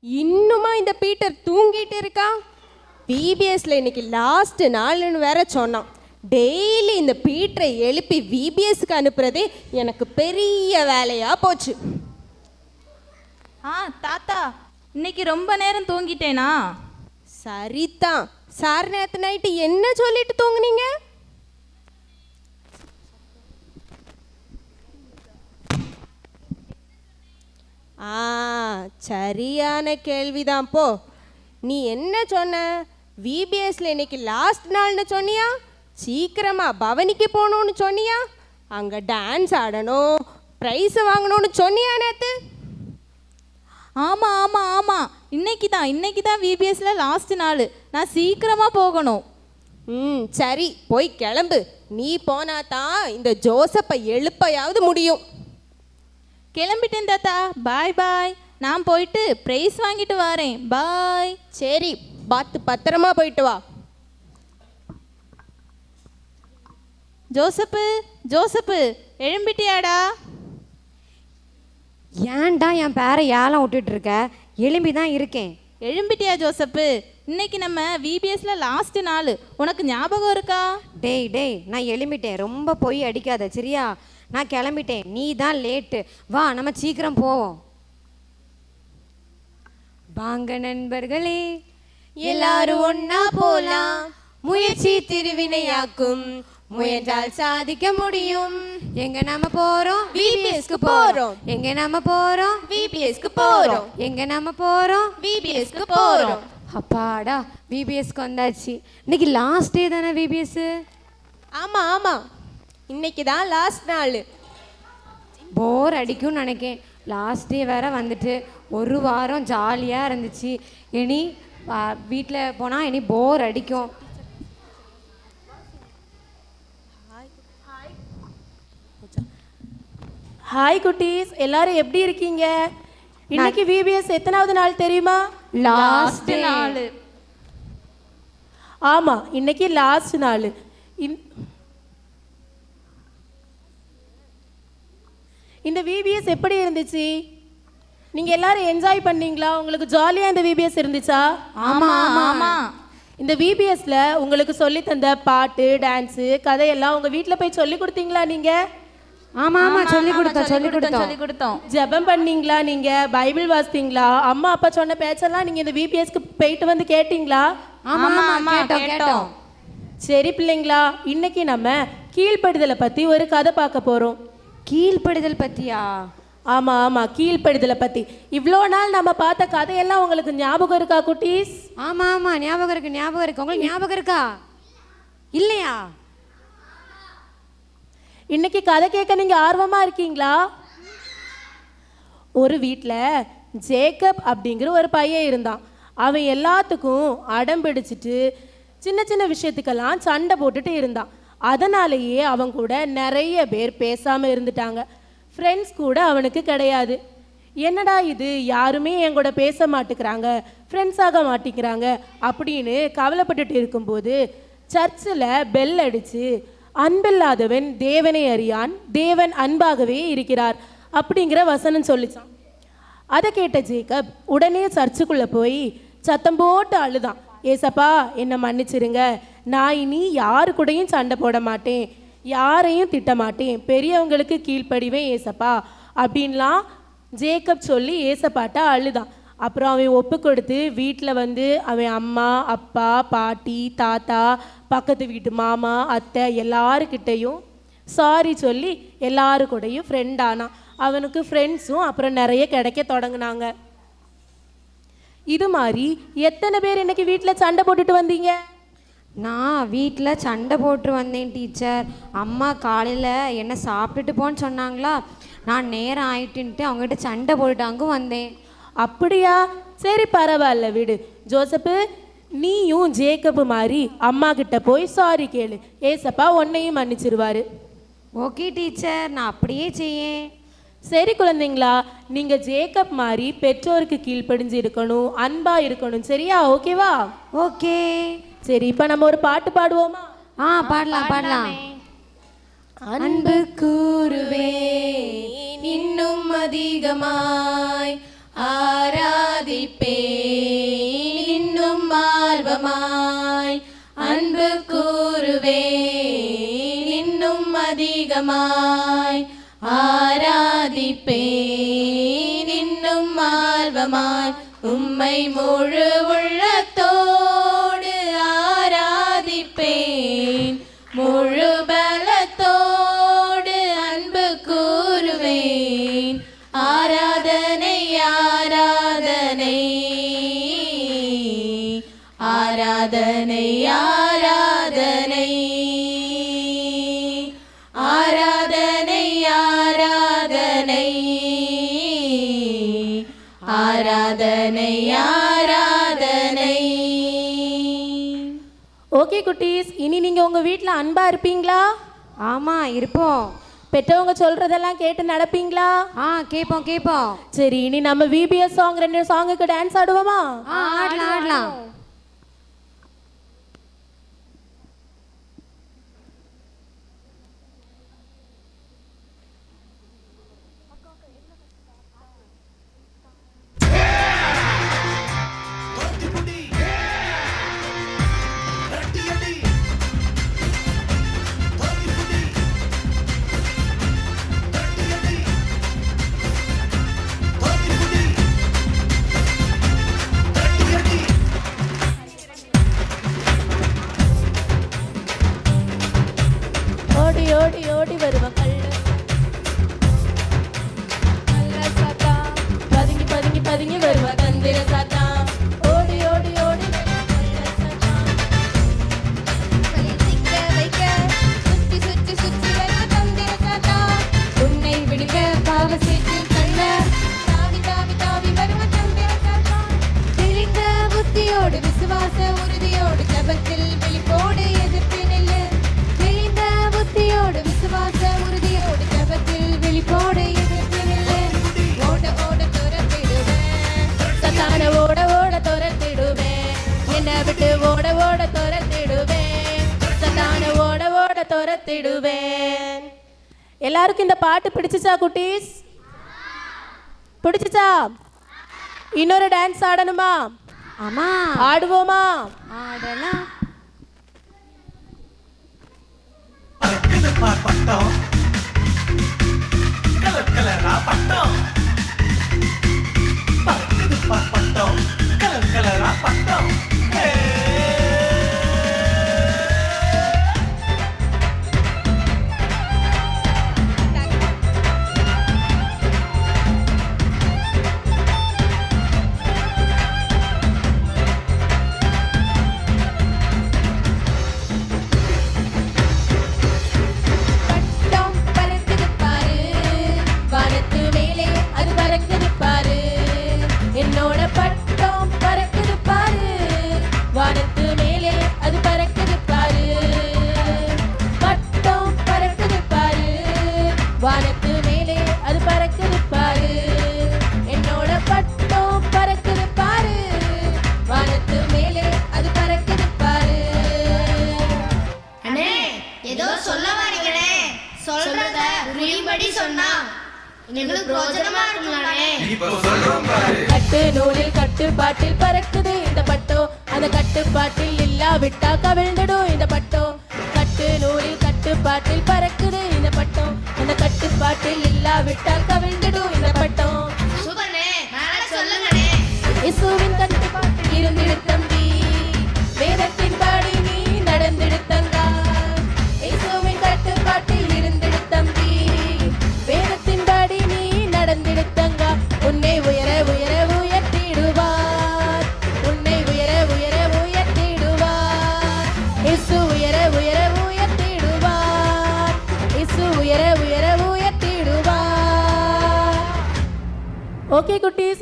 இன்னுமா இந்த பீட்டர் தூங்கிட்டு இருக்கா? விபிஎஸ்ல இன்னைக்கு லாஸ்ட் நாள்னு வேற சொன்னான். டெய்லி இந்த பீட்டரை எழுப்பி விபிஎஸ்க்கு அனுப்புறதே எனக்கு பெரிய வேலையா போச்சு. ஆ தாத்தா இன்னைக்கு ரொம்ப நேரம் தூங்கிட்டேனா? சரிதான். சார் நேற்று நைட்டு என்ன சொல்லிட்டு தூங்குனீங்க? ஆ சரியான கேள்விதான். போ. நீ என்ன சொன்ன? விபிஎஸ்ல இன்னைக்கு லாஸ்ட் நாள்னு சொன்னியா? சீக்கிரமா பவனிக்கு போகணும்னு சொன்னியா? அங்கே டான்ஸ் ஆடணும் ப்ரைஸ் வாங்கணும்னு சொன்னியா நேற்று ஆமாம் ஆமாம் ஆமாம் இன்னைக்கு தான் இன்னைக்கு தான் விபிஎஸ்ல லாஸ்ட் நாள். நான் சீக்கிரமாக போகணும். ம் சரி போய் கிளம்பு. நீ போனா தான் இந்த ஜோசப்பை எழுப்பையாவது முடியும். கிளம்பிட்டேன் தாத்தா. பாய் பாய் நான் போயிட்டு ப்ரைஸ் வாங்கிட்டு வரேன். பாய் சரி பார்த்து பத்திரமா போயிட்டு வா. ஜோசப்பு ஜோசப்பு எழும்பிட்டியாடா? ஏன்டா என் பேரை ஏலம் விட்டுட்டு இருக்க? எலும்பி தான் இருக்கேன். எழும்பிட்டியா ஜோசப்பு? இன்னைக்கு நம்ம விபிஎஸ்ல லாஸ்ட் நாள். உனக்கு ஞாபகம் இருக்கா? டேய் டேய் நான் எலும்பிட்டேன் ரொம்ப பொய் அடிக்காத சரியா? நான் கிளம்பிட்டேன். நீ தான் லேட்டு வா நம்ம சீக்கிரம் போவோம். வாங்க நண்பர்களே எல்லாரும் ஒண்ணா போலாம். முயற்சி திருவினையாக்கும். முயன்றால் சாதிக்க முடியும். எங்க நாம போறோம்? VBS-க்கு போறோம். எங்க நாம போறோம்? விபிஎஸ்க்கு போறோம். எங்க நாம போறோம்? விபிஎஸ்க்கு போறோம். அப்பாடா விபிஎஸ்க்கு வந்தாச்சு. இன்னைக்கு லாஸ்ட் டே தானே விபிஎஸ் ஆமா ஆமா. இன்னைக்கு தான் லாஸ்ட் நாள். போர் அடிக்கும்னு நினைக்கேன். லாஸ்ட் டே வேற வந்துட்டு ஒரு வாரம் ஜாலியாக இருந்துச்சு. இனி வீட்டில் போனால் இனி போர் அடிக்கும். ஹாய் குட்டீஸ். எல்லாரும் எப்படி இருக்கீங்க? இன்னைக்கு விபிஎஸ் எத்தனாவது நாள் தெரியுமா? லாஸ்ட் நாள். ஆமா இன்னைக்கு லாஸ்ட் நாள். இந்த விபிஎஸ் எப்படி இருந்துச்சு? நீங்க எல்லாரும் என்ஜாய் பண்ணீங்களா? உங்களுக்கு ஜாலியா இந்த விபிஎஸ் இருந்துச்சா? ஆமா ஆமா. இந்த விபிஎஸ்ல உங்களுக்கு சொல்லி தந்த பாட்டு டான்ஸு கதையெல்லாம் உங்க வீட்டில் போய் சொல்லி கொடுத்தீங்களா நீங்க? ஆமாம் ஆமாம் சொல்லி கொடுத்தோம் சொல்லி கொடுத்தோம் சொல்லி கொடுத்தோம். ஜெபம் பண்ணீங்களா நீங்க? பைபிள் வாசித்தீங்களா? அம்மா அப்பா சொன்ன பேச்செல்லாம் நீங்க இந்த விபிஎஸ்க்கு போயிட்டு வந்து கேட்டீங்களா? ஆமாம் ஆமாம் கேட்டோம் கேட்டோம். சரி பிள்ளைங்களா இன்னைக்கு நம்ம கீழ்ப்படுதலை பத்தி ஒரு கதை பார்க்க போறோம். கீழ்ப்படுதல் பத்தியா? ஆமா ஆமா கீழ்ப்படுதலை பத்தி. இவ்வளோ நாள் நம்ம பார்த்த கதையெல்லாம் உங்களுக்கு ஞாபகம் இருக்கா குட்டீஸ்? ஆமாம் ஆமாம் ஞாபகம் இருக்கு ஞாபகம் இருக்கு. உங்களுக்கு ஞாபகம் இருக்கா? இல்லையா? இன்னைக்கு கதை கேட்க நீங்க ஆர்வமா இருக்கீங்களா? ஒரு வீட்டில் ஜேக்கப் அப்படிங்கிற ஒரு பையன் இருந்தான். அவன் எல்லாத்துக்கும் அடம் பிடிச்சிட்டு சின்ன சின்ன விஷயத்துக்கெல்லாம் சண்டை போட்டுட்டு இருந்தான். அதனாலேயே அவன் கூட நிறைய பேர் பேசாம இருந்துட்டாங்க. ஃப்ரெண்ட்ஸ் கூட அவனுக்கு கிடையாது. என்னடா இது? யாருமே என் கூட பேச மாட்டேங்கிறாங்க. ஃப்ரெண்ட்ஸ் ஆக மாட்டேங்கிறாங்க அப்படின்னு கவலைப்பட்டுட்டு இருக்கும்போது சர்ச்சில் பெல் அடிச்சு அன்பில்லாதவன் தேவனை அறியான் தேவன் அன்பாகவே இருக்கிறார் அப்படிங்கிற வசனம் சொல்லிச்சான். அதை கேட்ட ஜேக்கப் உடனே சர்ச்சுக்குள்ளே போய் சத்தம் போட்டு அழுதான். ஏசப்பா என்னை மன்னிச்சிருங்க. நான் இனி யாரு கூடயும் சண்டை போட மாட்டேன். யாரையும் திட்ட மாட்டேன். பெரியவங்களுக்கு கீழ்ப்படிவேன் ஏசப்பா. அப்படின்லாம் ஜேக்கப் சொல்லி ஏசப்பாட்ட அழுதான். அப்புறம் அவன் ஒப்பு கொடுத்து வீட்டில் வந்து அவன் அம்மா அப்பா பாட்டி தாத்தா பக்கத்து வீட்டு மாமா அத்தை எல்லாருக்கிட்டேயும் சாரி சொல்லி எல்லாரு கூடயும் ஃப்ரெண்ட் ஆனான் அவனுக்கு ஃப்ரெண்ட்ஸும் அப்புறம் நிறைய கிடைக்க தொடங்கினாங்க. இது மாதிரி எத்தனை பேர் இன்னைக்கு வீட்டில் சண்டை போட்டுட்டு வந்தீங்க? நான் வீட்டில் சண்டை போட்டு வந்தேன் டீச்சர். அம்மா காலையில் என்ன சாப்பிட்டுட்டு போன்னு சொன்னாங்களா? நான் நேரம் ஆயிட்டுன்ட்டு அவங்ககிட்ட சண்டை போட்டுட்டாங்க வந்தேன். அப்படியா? சரி பரவாயில்ல விடு. ஜோசப்பு நீயும் ஜேக்கப்பு மாதிரி அம்மா கிட்ட போய் சாரி கேளு. ஏசப்பா உன்னையும் மன்னிச்சிருவாரு. ஓகே டீச்சர் நான் அப்படியே செய்யேன். சரி குழந்தைங்களா நீங்க ஜேக்கப் மாதிரி பெற்றோருக்கு கீழ்ப்படிஞ்சு இருக்கணும் அன்பா இருக்கணும் சரியா? ஓகேவா ஓகே சரி இப்போ நம்ம ஒரு பாட்டு பாடுவோமா? ஆ பாடலாம் பாடலாம். அன்பு கூறுவே இன்னும் அதிகமாய் ஆராதிப்பேன் இன்னும் ஆர்வமாய் அன்பு கூறுவேன் இன்னும் அதிகமாய் ஆராதிப்பேன் இன்னும் ஆர்வமாய் உம்மை முழு உள்ளத்தோ ஆராதனை ஆராதனை. ஓகே குட்டீஸ் இனி நீங்க உங்க வீட்ல அன்பா இருப்பீங்களா? ஆமா இருப்போம். பெற்றவங்க சொல்றதெல்லாம் கேட்டு நடப்பீங்களா? ஆ கேட்போம் கேட்போம் சரி இனி நம்ம விபிஎஸ் சாங் ரெண்டு சாங்குக்கு டான்ஸ் ஆடுவோமா? ஆ ஆடலாம் ஆடலாம். ஓடி ஓடி வருவ கள்ள சாத்தா பதுங்கி பதுங்கி பதுங்கி வருவ தந்திர சாத்தா ஓடி ஓடி ஓடி வருவ கள்ள சாத்தா. வைக்க சுற்றி சுற்றி சுற்றி வருவ தந்திர சாத்தா உன்னை விடுக்க பாவ சேர்த்து என்னை விட்டு ஓட ஓட துரத்திடுவேன். சத்தான ஓட ஓட துரத்திடுவேன். எல்லாருக்கும் இந்த பாட்டு பிடிச்சிச்சா குட்டீஸ்? பிடிச்சிச்சா? இன்னொரு டான்ஸ் ஆடணுமா? ஆமா. ஆடுவோமா? ஆடலாம். பட்டம். வானத்து மேலே அது பறக்குது பாரு என்னோட பட்டம் பறக்குது பாரு வானத்து மேலே அது பறக்குது பாரு அண்ணே ஏதோ சொல்ல வரீங்களே. சொல்றத புரியும்படி சொன்னா எங்களுக்கு பிரோஜனமா இருக்கும்லானே கட்டு நூலில் கட்டுப்பாட்டில் பறக்குது. இந்த பட்டோ அந்த கட்டுப்பாட்டில் இல்லாவிட்டா கவிழ்ந்துடும். இந்த பட்டோ கட்டு நூலில் கட்டுப்பாட்டில் பறக்குது. இந்த பட்டோ பாட்டு பாட்டு இல்லாவிட்டால் கவிழ்ந்துடும் இந்த பட்டம். சொல்லுங்க இயேசுவின் கட்டுப்பாட்டு இருந்திருக்க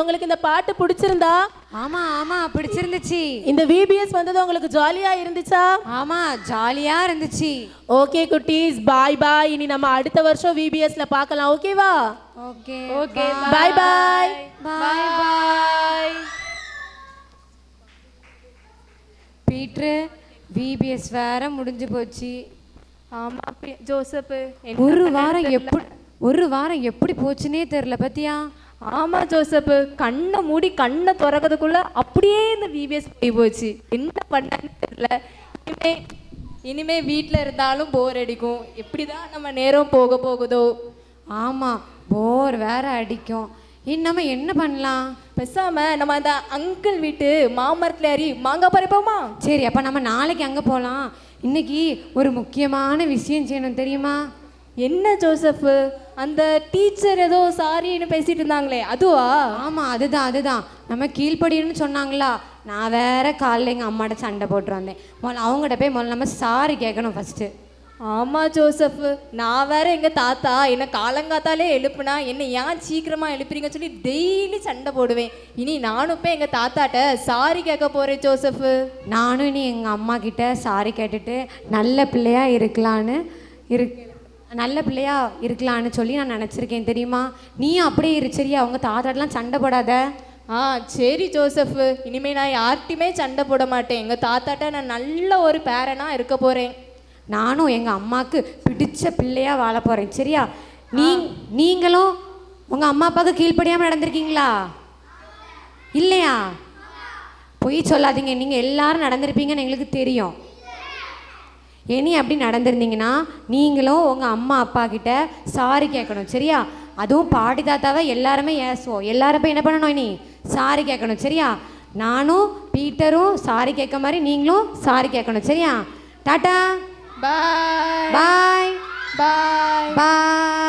உங்களுக்கு இந்த பாட்டு பிடிச்சிருந்தா? ஆமா ஆமா பிடிச்சிருந்துச்சு. இந்த விபிஎஸ் வந்தது உங்களுக்கு ஜாலியா இருந்துச்சா? ஆமா ஜாலியா இருந்துச்சு. ஓகே குட்டீஸ் பாய் பாய் இனி நம்ம அடுத்த வருஷம் விபிஎஸ்ல பார்க்கலாம் ஓகேவா okay okay bye bye bye bye பீட்ரு VBS வேற முடிஞ்சு போச்சு. ஆமா பி- ஜோசப்பு ஒரு வாரம் எப்படி ஒரு வாரம் எப்படி போச்சுனே தெரியல பத்தியா? ஆமா ஜோசப்பு கண்ணை மூடி கண்ணை திறக்கிறதுக்குள்ள அப்படியே இந்த விபிஎஸ் போய் போச்சு. என்ன பண்ணன்னு தெரியல. இனிமே இனிமே வீட்டில் இருந்தாலும் போர் அடிக்கும். எப்படி தான் நம்ம நேரம் போக போகுதோ. ஆமாம் போர் வேற அடிக்கும். இன்னமே என்ன பண்ணலாம்? பேசாம நம்ம அந்த அங்கிள் வீட்டு மாமரத்தில் ஏறி மாங்காய் பறிப்போமா? சரி அப்போ நம்ம நாளைக்கு அங்கே போகலாம் இன்னைக்கு ஒரு முக்கியமான விஷயம் செய்யணும் தெரியுமா? என்ன ஜோசப்? அந்த டீச்சர் ஏதோ சாரின்னு பேசிட்டு இருந்தாங்களே அதுவா? ஆமாம் அதுதான் அதுதான். நம்ம கீழ்ப்படின்னு சொன்னாங்களா? நான் வேற காலைல எங்கள் அம்மாட்ட சண்டை போட்டு வந்தேன். முதல்ல அவங்ககிட்ட போய் முதல்ல நம்ம சாரி கேட்கணும் ஃபஸ்ட்டு ஆமா ஜோசப். நான் வேற எங்க தாத்தா என்ன காலங்காத்தாலே எழுப்புனா என்ன ஏன் சீக்கிரமா எழுப்புறீங்க சொல்லி டெய்லி சண்டை போடுவேன். இனி நானும் போய் எங்க தாத்தாட்ட சாரி கேட்க போறேன் ஜோசப். நானும் இனி எங்கள் அம்மா கிட்ட சாரி கேட்டுட்டு நல்ல பிள்ளையா இருக்கலான்னு இருக் நல்ல பிள்ளையா இருக்கலான்னு சொல்லி நான் நினச்சிருக்கேன். தெரியுமா? நீயும் அப்படியே இரு. சரியா அவங்க தாத்தாட்டெலாம் சண்டை போடாத. ஆ சரி ஜோசப். இனிமே நான் யார்கிட்டயுமே சண்டை போட மாட்டேன். எங்க தாத்தாட்ட நான் நல்ல ஒரு பேரனா இருக்க போறேன். நானும் எங்கள் அம்மாவுக்கு பிடிச்ச பிள்ளையா வாழ போகிறேன் சரியா? நீ நீங்களும் உங்கள் அம்மா அப்பாவுக்கு கீழ்ப்படியாமல் நடந்திருக்கீங்களா? இல்லையா? பொய் சொல்லாதீங்க. நீங்கள் எல்லாரும் நடந்திருப்பீங்கன்னு எங்களுக்கு தெரியும். இனி அப்படி நடந்திருந்தீங்கன்னா நீங்களும் உங்கள் அம்மா அப்பா கிட்ட சாரி கேட்கணும் சரியா? அதுவும் பாட்டி தாத்தாவை எல்லாருமே ஏசுவோம் எல்லாரும் போய் என்ன பண்ணணும் இனி? சாரி கேட்கணும் சரியா? நானும் பீட்டரும் சாரி கேட்க மாதிரி நீங்களும் சாரி கேட்கணும் சரியா? டாட்டா. பாய் பாய் பாய் பாய்